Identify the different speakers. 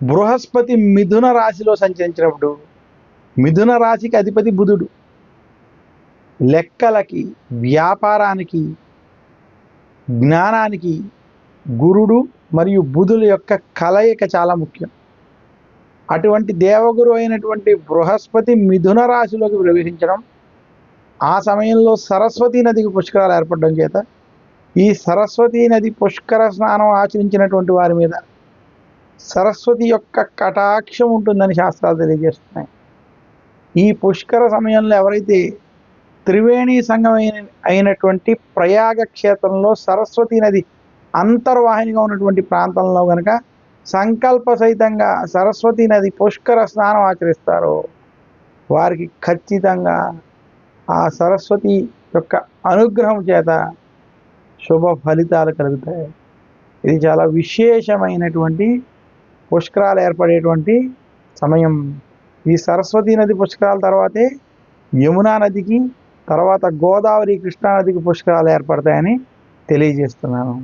Speaker 1: బృహస్పతి మిథున రాశిలో సంచరించినప్పుడు మిథున రాశికి అధిపతి బుధుడు. లెక్కలకి వ్యాపారానికి జ్ఞానానికి గురుడు మరియు బుధుల యొక్క కలయిక చాలా ముఖ్యం. అటువంటి దేవగురు అయినటువంటి బృహస్పతి మిథున రాశిలోకి ప్రవేశించడం ఆ సమయంలో సరస్వతీ నదికి పుష్కరాలు ఏర్పడడం చేత ఈ సరస్వతీ నది పుష్కర స్నానం ఆచరించినటువంటి వారి మీద సరస్వతి యొక్క కటాక్షం ఉంటుందని శాస్త్రాలు తెలియజేస్తున్నాయి. ఈ పుష్కర సమయంలో ఎవరైతే త్రివేణి సంఘం అయిన అయినటువంటి ప్రయాగ క్షేత్రంలో సరస్వతి నది అంతర్వాహినిగా ఉన్నటువంటి ప్రాంతంలో కనుక సంకల్ప సహితంగా సరస్వతి నది పుష్కర స్నానం ఆచరిస్తారో వారికి ఖచ్చితంగా ఆ సరస్వతి యొక్క అనుగ్రహం చేత శుభ ఫలితాలు కలుగుతాయి. ఇది చాలా విశేషమైనటువంటి పుష్కరాలు ఏర్పడేటువంటి సమయం. ఈ సరస్వతి నది పుష్కరాల తర్వాతే యమునా నదికి తర్వాత గోదావరి కృష్ణానదికి పుష్కరాలు ఏర్పడతాయని తెలియజేస్తున్నాను.